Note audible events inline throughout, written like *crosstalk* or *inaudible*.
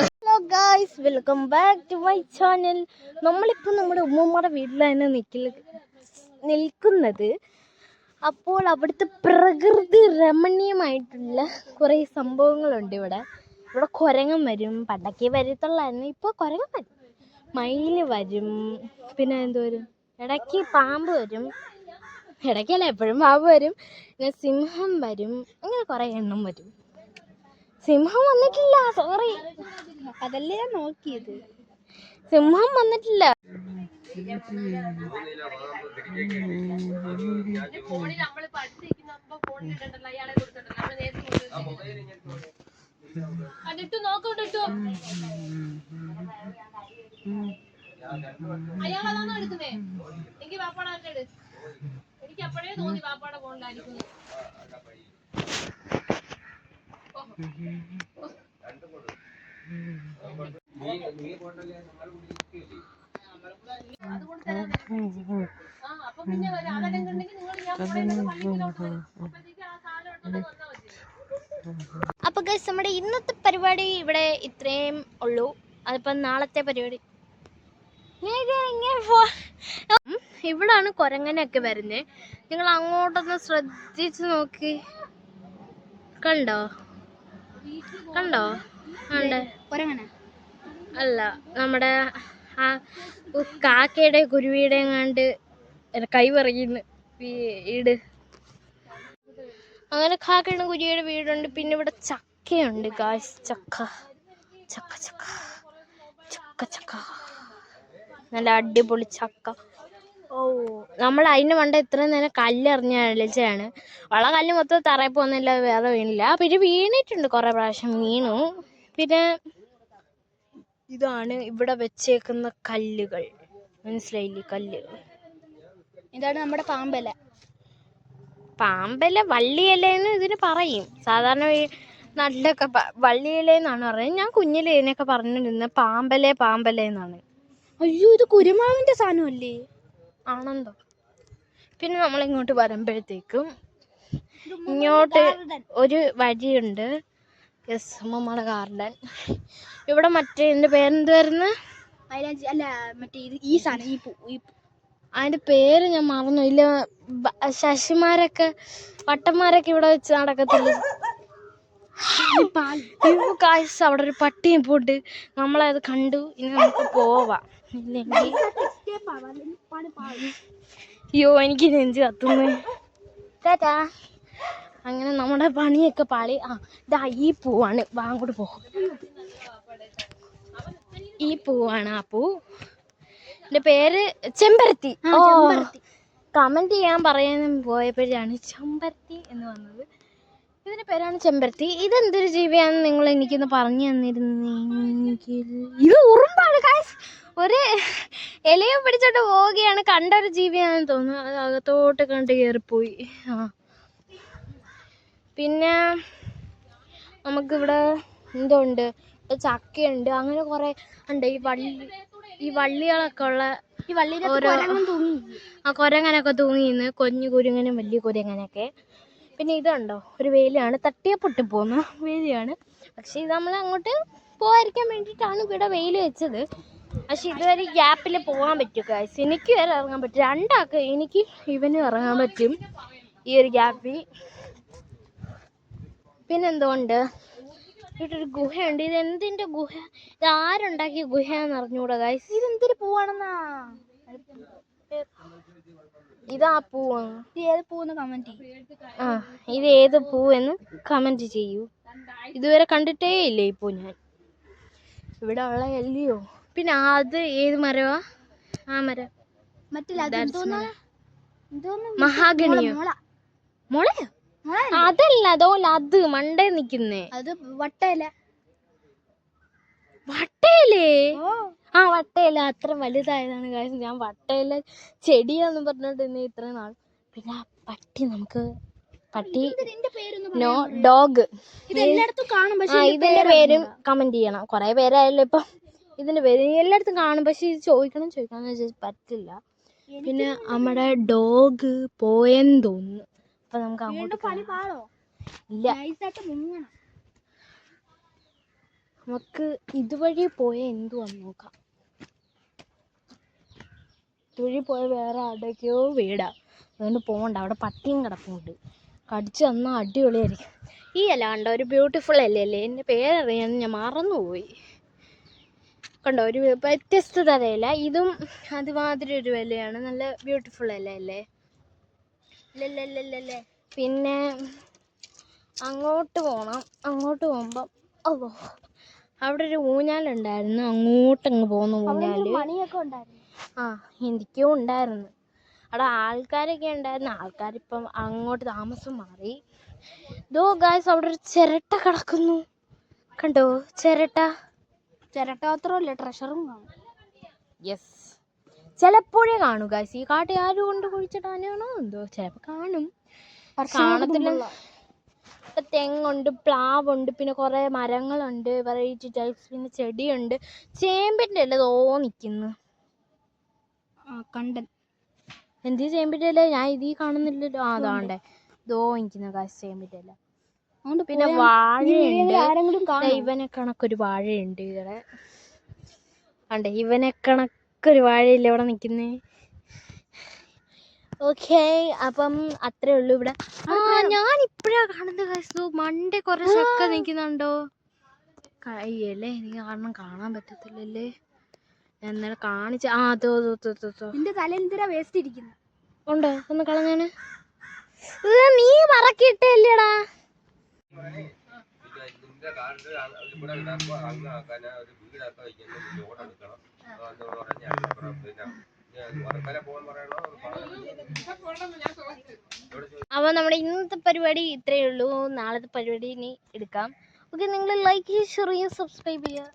Hello guys welcome back to my channel നമ്മളിപ്പോൾ നമ്മുടെ ഉമ്മമ്മയുടെ വീട്ടിലാണ് നിൽക്കൽ നിൽക്കുന്നത്. അപ്പോൾ അവിടുത്തെ പ്രകൃതി രമണീയമായിട്ടുള്ള കുറേ സംഭവങ്ങളുണ്ട് ഇവിടെ. ഇവിടെ കുരങ്ങൻ വരും പണ്ടൊക്കെ വരത്തുള്ളായിരുന്നു ഇപ്പോൾ കുരങ്ങൻ വരും. മയിൽ വരും പിന്നെ എന്തോ വരും? ഇടയ്ക്ക് പാമ്പ് വരും. ഇടയ്ക്കല്ല എപ്പോഴും പാമ്പ് വരും. പിന്നെ സിംഹം വരും. അങ്ങനെ കുറേ എണ്ണം വരും. സിംഹം വന്നിട്ടില്ല സോറി അതല്ലേ ഞാൻ നോക്കിയത്. സിംഹം വന്നിട്ടില്ല. കണ്ടിട്ടു നോക്കോണ്ടിട്ടു അയാളതാണോ എടുക്കുന്നേ? എനിക്ക് വാപ്പാടെ എനിക്ക് അപ്പോഴേ തോന്നി വാപ്പാടെ ഫോണിലായിരിക്കും അപ്പോൾ ഗസ് നമ്മുടെ ഇന്നത്തെ പരിപാടി ഇവിടെ ഇത്രയും ഉള്ളൂ. അതിപ്പം നാളത്തെ പരിപാടി. ഇവിടാണ് കുരങ്ങനൊക്കെ വരുന്നത് നിങ്ങൾ അങ്ങോട്ടൊന്ന് ശ്രദ്ധിച്ചു നോക്കി. കണ്ടോ? കണ്ടോ? ഉണ്ട് അല്ല നമ്മുടെ ആ കാക്കയുടെ കുരുവിയുടെ കണ്ട് കൈ പറയുന്നു വീട് അങ്ങനെ കാക്കയുടെ കുരുവിയുടെ വീടുണ്ട് പിന്നെ ഇവിടെ ചക്കയുണ്ട് ഗായ്സ് ചക്ക. ചക്ക ചക്ക. ചക്ക ചക്ക. നല്ല അടിപൊളി ചക്ക. ഓ നമ്മൾ അതിന്റെ മണ്ട ഇത്രയും നേരം കല്ലെറിഞ്ഞ അളിച്ചാണ് ഉള്ള കല്ല് മൊത്തം തറയിൽ പോകുന്നില്ല വേറെ വീണില്ല. പിന്നെ വീണിട്ടുണ്ട് കുറേ പ്രാവശ്യം വീണു. പിന്നെ ഇതാണ് ഇവിടെ വെച്ചേക്കുന്ന കല്ലുകൾ. മനസ്സിലായില്ലേ കല്ല്? ഇതാണ് നമ്മുടെ പാമ്പല. പാമ്പല വള്ളിയിലെന്ന് ഇതിന് പറയും. സാധാരണ നല്ലൊക്കെ നാട്ടിലൊക്കെ വള്ളിയിലെന്നാണ് പറയുന്നത്. ഞാൻ കുഞ്ഞിലെ ഇതിനൊക്കെ പറഞ്ഞിരുന്നത്. പാമ്പലെ പാമ്പലെ എന്നാണ്. അയ്യോ ഇത് കുരുമാവിന്റെ സാധനമല്ലേ? ആണെന്തോ പിന്നെ നമ്മൾ ഇങ്ങോട്ട് വരുമ്പോഴത്തേക്കും ഇങ്ങോട്ട് ഒരു വഴിയുണ്ട്. യെസ് അമ്മമ്മയുടെ ഗാർഡൻ. ഇവിടെ മറ്റേ എന്റെ പേരെന്ത് വരുന്ന? മൈലാഞ്ചി അല്ല മറ്റേ ഇത് ഈ സാധനം ഈ പൂ ഈ അതിന്റെ പേര് ഞാൻ മറന്നു. ഇല്ല ശശിമാരൊക്കെ വട്ടന്മാരൊക്കെ ഇവിടെ വെച്ച് നടക്കത്തില്ല? കാശ് അവിടെ ഒരു പട്ടിയും പോട്ട് നമ്മളത് കണ്ടു. ഇനി നമുക്ക് പോവാം. ഇല്ലെങ്കിൽ അയ്യോ എനിക്ക് നെഞ്ച് കത്തുന്നു. ടാറ്റാ. അങ്ങനെ നമ്മുടെ പണിയൊക്കെ പാളി. ആ ഇതാ ഈ പൂവാണ്. വാ അങ്ങോട്ട് പോ. ഈ പൂവാണ് ആ പൂ. എന്റെ പേര് ചെമ്പരത്തി. ഓ കമന്റ് ചെയ്യാൻ പറയാൻ പോയപ്പോഴാണ് ചെമ്പരത്തി എന്ന് വന്നത്. ഇതിന്റെ പേരാണ് ചെമ്പരത്തി. ഇതെന്തൊരു ജീവിയാണെന്ന് നിങ്ങൾ എനിക്കൊന്ന് പറഞ്ഞു തന്നിരുന്നെങ്കിൽ. ഇത് ഉറുമ്പാണ് കാശ് ഇലയെ പിടിച്ചോട്ട് പോവുകയാണ്. കണ്ടൊരു ജീവിയാണെന്ന് തോന്നുന്നു. അത് അകത്തോട്ട് കണ്ട് കയറിപ്പോയി ആ. പിന്നെ നമുക്കിവിടെ എന്തുണ്ട് ഉണ്ട് ചക്കയുണ്ട്. അങ്ങനെ കുറേ ഉണ്ട്. ഈ വള്ളി ഈ വള്ളികളൊക്കെ ഉള്ള ഈ ഓരോ തൂങ്ങി ആ കുരങ്ങനൊക്കെ തൂങ്ങിന്ന് കൊഞ്ഞു കുഞ്ഞു കുരുങ്ങനും വലിയ കുരങ്ങനൊക്കെ. പിന്നെ ഇതുണ്ടോ? ഒരു വേലിയാണ്. തട്ടിയ പൊട്ടി പോകുന്ന വേലിയാണ്. പക്ഷേ ഇത് നമ്മൾ അങ്ങോട്ട് പോകാതിരിക്കാൻ വേണ്ടിയിട്ടാണ് ഇവിടെ വെയിൽ വെച്ചത്. പക്ഷെ ഇതുവരെ ഗ്യാപ്പിൽ പോകാൻ പറ്റും ഗൈസ് എനിക്ക് വരെ ഇറങ്ങാൻ പറ്റും. രണ്ടാൾക്ക് എനിക്ക് ഇവനും ഇറങ്ങാൻ പറ്റും ഈ ഒരു ഗ്യാപ്പിൽ. പിന്നെന്തുകൊണ്ട് ഇവിടൊരു ഗുഹയുണ്ട്. ഇത് എന്തിന്റെ ഗുഹ? ഇത് ആരുണ്ടാക്കിയ ഗുഹയാന്ന് അറിഞ്ഞുകൂടാ ഇത് ഇതെന്തൊരു പൂവാണെന്നാ? ഇതാ പൂവാണ് ഇത് ഏത് പൂവെന്ന് കമന്റ് ആ ഇത് ഏത് പൂവെന്ന് കമന്റ് ചെയ്യൂ. ഇതുവരെ കണ്ടിട്ടേ ഇല്ല ഈ ഞാൻ. ഇവിടെ ഉള്ള അല്ലയോ പിന്നെ അത് ഏത് മരവാ? ആ മരം. മഹാഗണിയോ? മുളയോ? അതല്ല അതോല അത് മണ്ടേ നിക്കുന്നേ. അത് വട്ടയില. വട്ടയിലേ? ആ വട്ടയില. അത്ര വലുതായതാണ് കാര്യം ഞാൻ വട്ടയില ചെടിയാന്ന് പറഞ്ഞിട്ടുണ്ട് ഇത്ര നാൾ. പിന്നെ പട്ടി നമുക്ക് പട്ടി നോ ഡോഗ്. ആ പക്ഷെ ഇതിന്റെ പേരും കമന്റ് ചെയ്യണം കൊറേ പേരായല്ലോ ഇപ്പം. ഇതിന്റെ പേര് എല്ലായിടത്തും കാണും പക്ഷെ ഇത് ചോദിക്കണം. ചോദിക്കണം എന്ന് വെച്ചാൽ പറ്റില്ല പിന്നെ നമ്മുടെ ഡോഗ് പോയെന്ന് തോന്നുന്നു. അപ്പൊ നമുക്ക് അങ്ങോട്ട് ഇല്ല. നമുക്ക് ഇതുവഴി പോയ എന്തുവാന്ന് നോക്കാം. ഇതുവഴി പോയ വേറെ ആടേക്കോ വീടാ. അതുകൊണ്ട് പോകണ്ട അവിടെ പട്ടിയും കിടപ്പുണ്ട്. കടിച്ചു തന്നാൽ അടിപൊളിയായിരിക്കും. ഈ കണ്ടോ ഒരു ബ്യൂട്ടിഫുൾ അല്ലേ? അല്ലേ? എന്റെ പേരറിയാൻ ഞാൻ മറന്നുപോയി. കണ്ടോ ഒരു വ്യത്യസ്ത തരം ഇല ഇതും അതുമാതിരി ഒരു ഇലയാണ്. നല്ല ബ്യൂട്ടിഫുൾ ഇല അല്ലേ പിന്നെ അങ്ങോട്ട് പോകണം അങ്ങോട്ട് പോകുമ്പം ഓ അവിടെ ഒരു ഊഞ്ഞാലുണ്ടായിരുന്നു. അങ്ങോട്ടങ്ങ് പോകുന്ന ഊഞ്ഞാൽ. ആ എനിക്കും ഉണ്ടായിരുന്നു. അവിടെ ആൾക്കാരൊക്കെ ഉണ്ടായിരുന്നു. ആൾക്കാരിപ്പം അങ്ങോട്ട് താമസം മാറി. ദോ ഗായ്സ് അവിടെ ഒരു ചിരട്ട കിടക്കുന്നു. കണ്ടോ ചിരട്ട? ചിരട്ട മാത്രമല്ല ട്രഷറും കാണും. യെസ് ചിലപ്പോഴേ കാണൂ ഗായ്സ് ഈ കാട്ടി ആരും കൊണ്ട് കുഴിച്ചിട്ടാനാണോ എന്തോ ചിലപ്പോൾ കാണും. കാണത്തില്ല ഇപ്പം തെങ്ങുണ്ട് പ്ലാവുണ്ട് പിന്നെ കുറേ മരങ്ങളുണ്ട് വെറൈറ്റി ടൈപ്സ് പിന്നെ ചെടിയുണ്ട്. ചേമ്പിന്റെ അല്ലേ തോ നിൽക്കുന്നു കണ്ടൻ. എന്ത് ചേമ്പിന്റെ അല്ലേ ഞാൻ ഇതീ കാണുന്നില്ലല്ലോ. ആ അതാണ്ടേ ദോ നിൽക്കുന്ന കാശ് ചേമ്പിന്റെ അല്ല പിന്നെ വാഴയുണ്ട്. ഇവനെ കണക്കൊരു വാഴയുണ്ട് ഇവിടെ. അണ്ടേ ഇവനെ കണക്കൊരു വാഴയില്ല ഇവിടെ നിൽക്കുന്നേ? ഓക്കെ അപ്പം അത്രേ ഉള്ളൂ ഇവിടെ. ആ ഞാൻ ഇപ്പഴാ കാണുന്നത് കാശു മണ്ടേ കുറെ ചക്ക നിൽക്കുന്നുണ്ടോ കയ്യല്ലേ എനിക്ക് കാരണം കാണാൻ പറ്റത്തില്ലല്ലേ? ഞാൻ ഇന്നലെ കാണിച്ച ആ തോ തോ തോ തോ തോ നിന്റെ എന്തിനാ വേസ്റ്റ് ഇരിക്കുന്നു? ഉണ്ടോ? ഒന്ന് കളഞ്ഞാണ് നീ മറക്കിയിട്ടല്ലേടാ നിന്റെ കാർഡ് ഇവിടെ ഇടാപ്പോ അങ്ങ് ആക്കാൻ ഒരു വീടൊക്കെ വയ്ക്കുന്ന ലോൺ എടുക്കണം എന്ന് പറഞ്ഞ അപ്പുറം പിന്നെ വർക്കല പോകാൻ പറയണോ അപ്പോൾ നമ്മുടെ ഇന്നത്തെ പരിപാടി ഇത്രയേ ഉള്ളൂ. നാളത്തെ പരിപാടി ഇനി എടുക്കാം. ഓക്കെ നിങ്ങൾ ലൈക്ക് ചെയ്യുക ഷെയർ ചെയ്യുക സബ്സ്ക്രൈബ് ചെയ്യുക.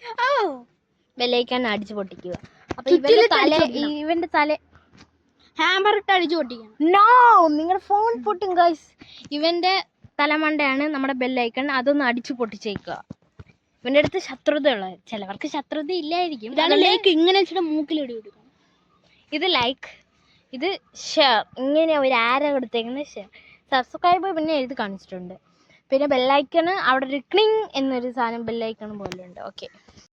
*laughs* ബെല്ലൈക്കാൻ അടിച്ചു പൊട്ടിക്കുക. അപ്പൊ ഇവന്റെ തല. ഇവന്റെ തല ഹാമർ ഇട്ട് അടിച്ചു പൊട്ടിക്കണം. നോ നിങ്ങളുടെ ഫോൺ പൊട്ടും ഗൈസ് ഇവന്റെ തലമണ്ടയാണ് നമ്മുടെ ബെല്ലൈക്കൺ അതൊന്ന് അടിച്ചു പൊട്ടിച്ചേക്കുക. ഇവന്റെ അടുത്ത് ശത്രുതയുള്ള ചിലവർക്ക് ശത്രുത ഇല്ലായിരിക്കും. ഇതാണ് ലൈക്ക് ഇങ്ങനെ വെച്ചിട്ട് മൂക്കിലിടി കൊടുക്കണം. ഇത് ലൈക്ക് ഇത് ഷെയർ ഇങ്ങനെ ഒരു ആര കൊടുത്തേക്കുന്നത് ഷെയർ സബ്സ്ക്രൈബ് പിന്നെ എഴുതി കാണിച്ചിട്ടുണ്ട്. പിന്നെ ബെല്ലൈക്കണ് അവിടെ ഒരു ക്ലിങ് എന്നൊരു സാധനം ബെല്ലൈക്കൺ പോലെ ഉണ്ട്. ഓക്കെ